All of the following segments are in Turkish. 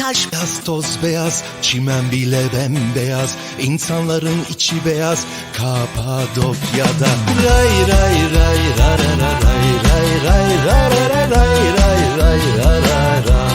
Taş. Beyaz toz beyaz çimen bile bembeyaz. İnsanların içi beyaz Kapadokya'da. Ray ray ray ra ra ra ray ray ray ra ra ra ray ray ray ra ra ra.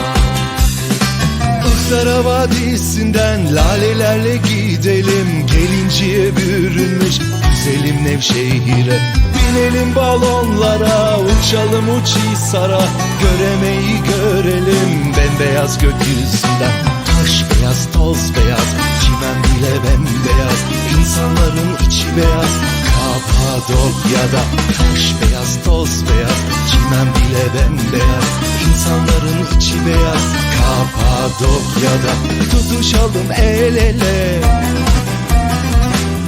Ihsara Vadisi'nden lalelerle gidelim. Gelinciye bürünmüş güzelim Nevşehir'e Binelim balonlara uçalım uçhisara. Göremeyi görelim bembeyaz gökyüzünden. Taş beyaz toz beyaz çimen bile bembeyaz. İnsanların içi beyaz Kapadokya'da. Taş beyaz toz beyaz çimen bile bembeyaz. İnsanların içi beyaz Kapadokya'da. Tutuşalım el ele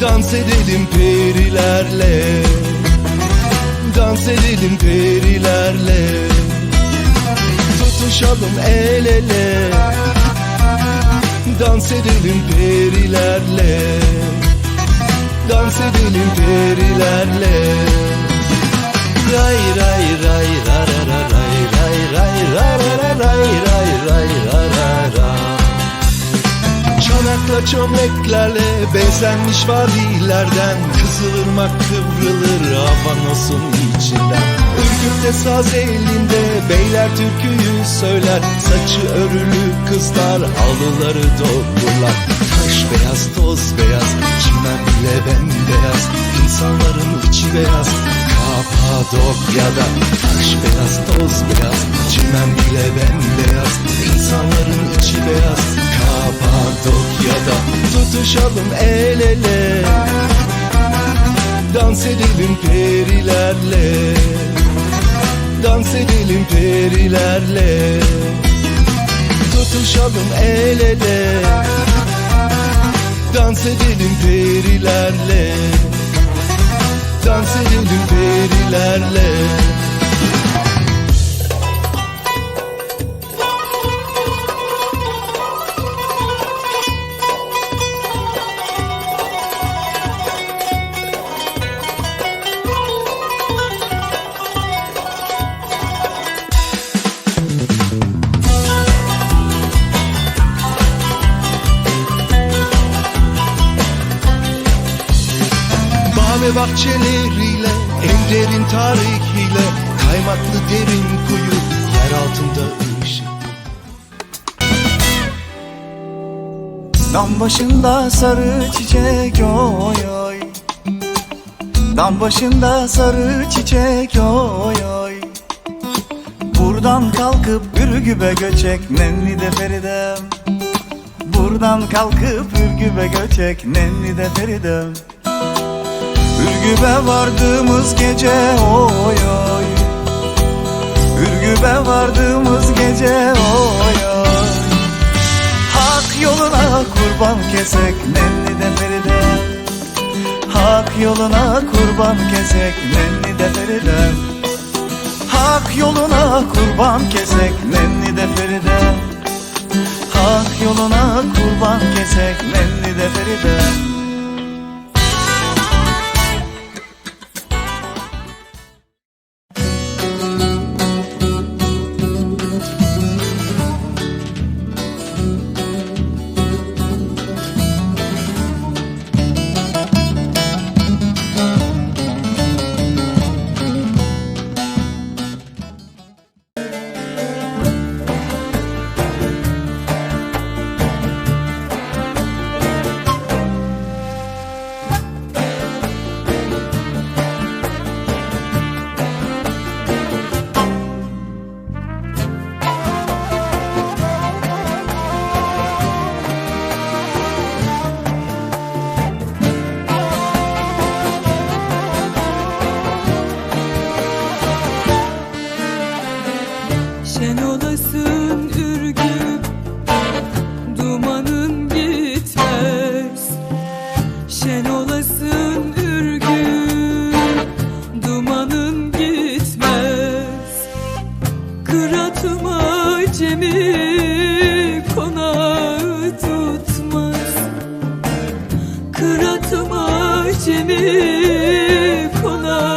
Dans edelim perilerle Dans edelim perilerle Tutuşalım el ele Dans edelim perilerle Dans edelim perilerle Ray ray ray ra ra ra ray ray ray ra ra ra ray ray ray ra ra ra Çanakla çömleklerle bezlenmiş vadilerden Kızılırmak kıvrılır Avanos'un içinden. Ürgüp'te saz elinde beyler türküyü söyler Saçı örülü kızlar halıları doldurlar. Taş beyaz toz beyaz çimen bile bembeyaz İnsanların içi beyaz Kapadokya'da Taş beyaz toz beyaz çimen bile bembeyaz İnsanların Tutuşalım el ele. Dans edelim perilerle. Dans edelim perilerle. Tutuşalım el ele. Dans edelim perilerle. Dans edelim perilerle bahçeleriyle, en derin tarihiyle Kaymaklı derin kuyu, yer altında ışık. Dam başında sarı çiçek oy oy. Dam başında sarı çiçek oy oy. Buradan kalkıp Ürgüp'e göçek nenni de Feridem Buradan kalkıp Ürgüp'e göçek nenni de Feridem Ürgüp'e vardığımız gece oy oy. Ürgüp'e vardığımız gece oy oy. Hak yoluna kurban kesek de Feride. Hak yoluna kurban kesek de Feride. Hak yoluna kurban kesek de Feride. Hak yoluna kurban kesek de Feride Kıratma cemi konar.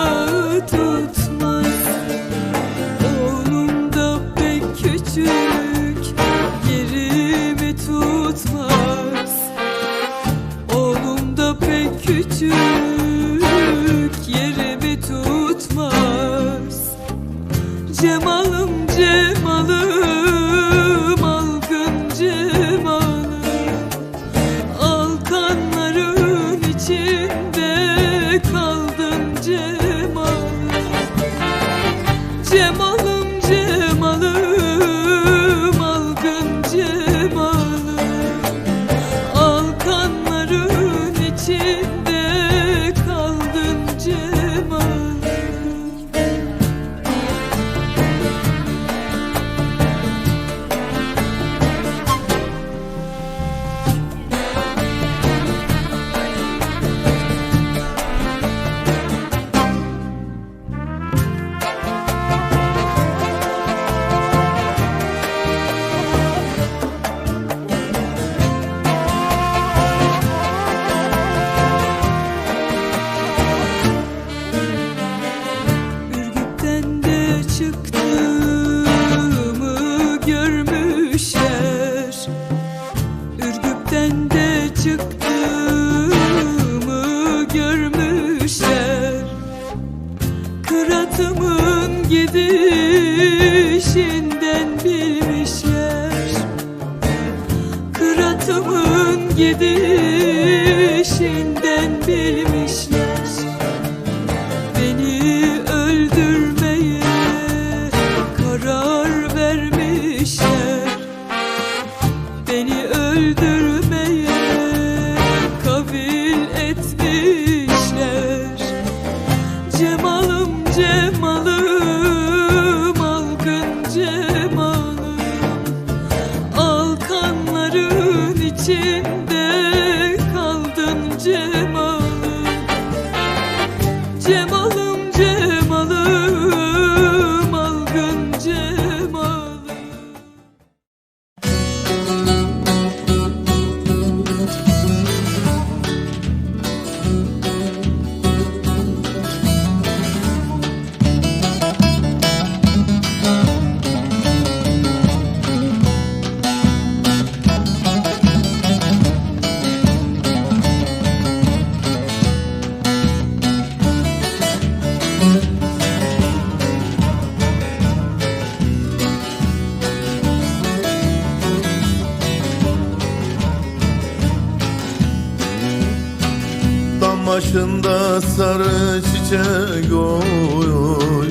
Alkanların başında sarı çiçek oy oy.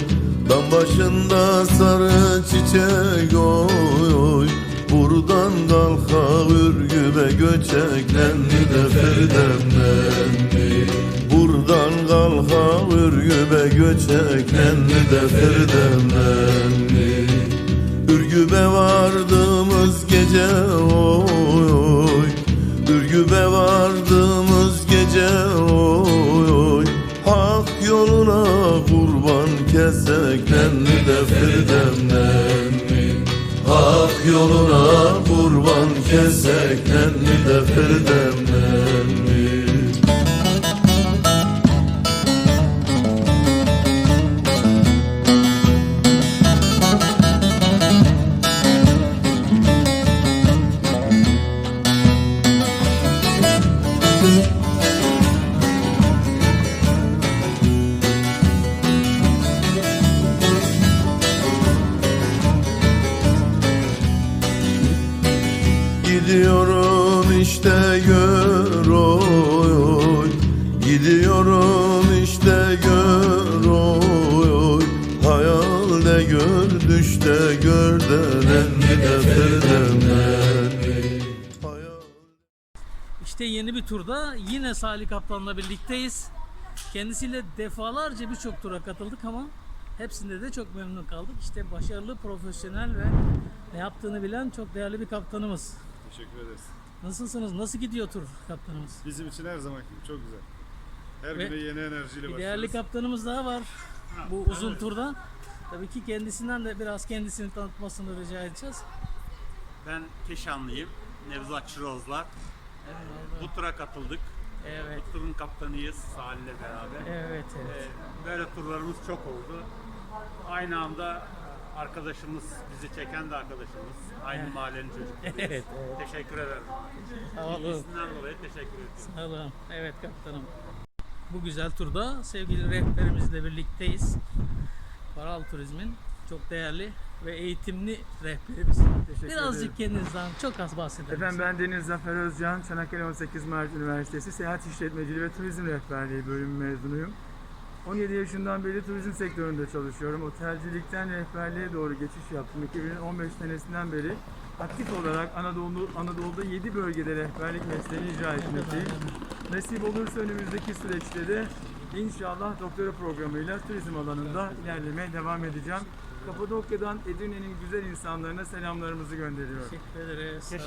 Dam başında sarı çiçek oy oy. Buradan kalka ürgübe göçeklendi de Feridemlendi Buradan kalka ürgübe göçeklendi de Feridemlendi Ürgübe vardığımız gece oy oy. Ürgübe vardığımız gece yoluna kurban keseklendi de Firdemlendi gör denenli defterdenenli Hayal İşte yeni bir turda yine Salih Kaplan'la birlikteyiz. Kendisiyle defalarca birçok tura katıldık ama hepsinde de çok memnun kaldık. İşte başarılı, profesyonel ve ne yaptığını bilen çok değerli bir kaptanımız. Teşekkür ederiz. Nasılsınız? Nasıl gidiyor tur kaptanımız? Bizim için her zaman gibi çok güzel. Her Ve güne yeni enerjiyle Bir başlıyoruz. değerli kaptanımız daha var bu uzun turda. Tabii ki kendisinden de biraz kendisini tanıtmasını rica edeceğiz. Ben Keşanlıyım. Nevzat Çırozlar. Bu tura katıldık. Evet, Bu turun kaptanıyız Salih'le beraber. evet, evet. Ee, Böyle turlarımız çok oldu. Aynı anda arkadaşımız, bizi çeken de arkadaşımız. Aynı Evet. mahallenin çocuklarıyız. Evet, evet. Teşekkür ederim. Sağ olun. İlgisinden dolayı teşekkür ediyorum. Sağ olun. Evet kaptanım. Bu güzel turda sevgili rehberimizle birlikteyiz. Paral Turizm'in çok değerli ve eğitimli rehberimiz. Teşekkür Birazcık ederim. kendinizden çok az bahseder Efendim ben Deniz Zafer Özcan, Çanakkale 18 Mart Üniversitesi Seyahat İşletmeciliği ve Turizm Rehberliği bölümü mezunuyum. 17 yaşından beri turizm sektöründe çalışıyorum. Otelcilikten rehberliğe doğru geçiş yaptım. 2015 senesinden beri aktif olarak Anadolu Anadolu'da 7 bölgede rehberlik mesleğini icra etmekteyim. Nasip olursa önümüzdeki süreçte de inşallah doktora programıyla turizm alanında ilerlemeye devam edeceğim. Kapadokya'dan Edirne'nin güzel insanlarına selamlarımızı gönderiyorum. Teşekkür ederiz. Sağ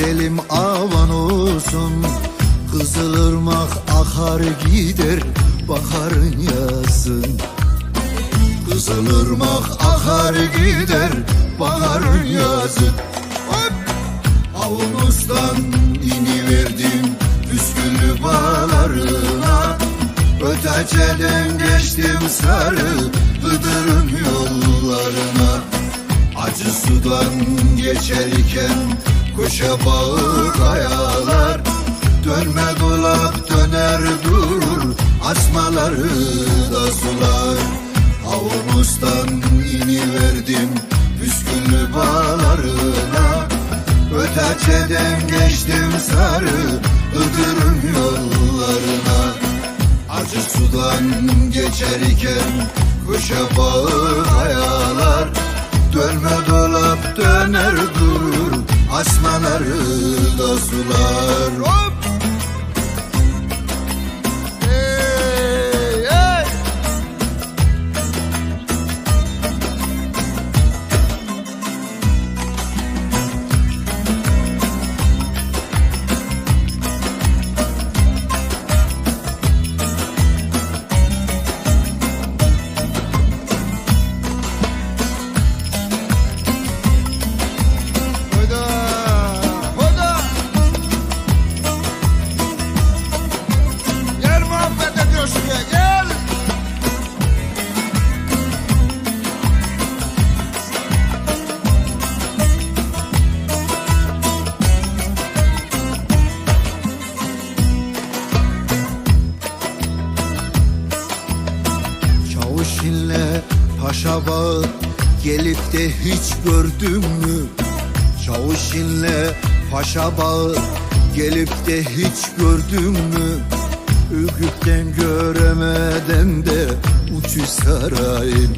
güzelim avan olsun Kızılırmak akar gider baharın yazın. Kızılırmak akar gider baharın yazın. Hop! Avunustan ini verdim püsküllü bağlarına Öteceden geçtim sarı Iğdır'ın yollarına. Acı sudan geçerken Koşa bağı kayalar Dönme dolap döner durur Asmaları da sular. Avunustan ini verdim Püsküllü bağlarına. Öteceden geçtim sarı Iğdır'ın yollarına. Acı sudan geçerken Kuşa bağı hayalar Dönme dolap döner durur Asmaları da sular Hop! Bağı gelip de hiç gördün mü? Çavuşinle paşa bağı gelip de hiç gördün mü? Ürgüpten göremeden de uçuş sarayın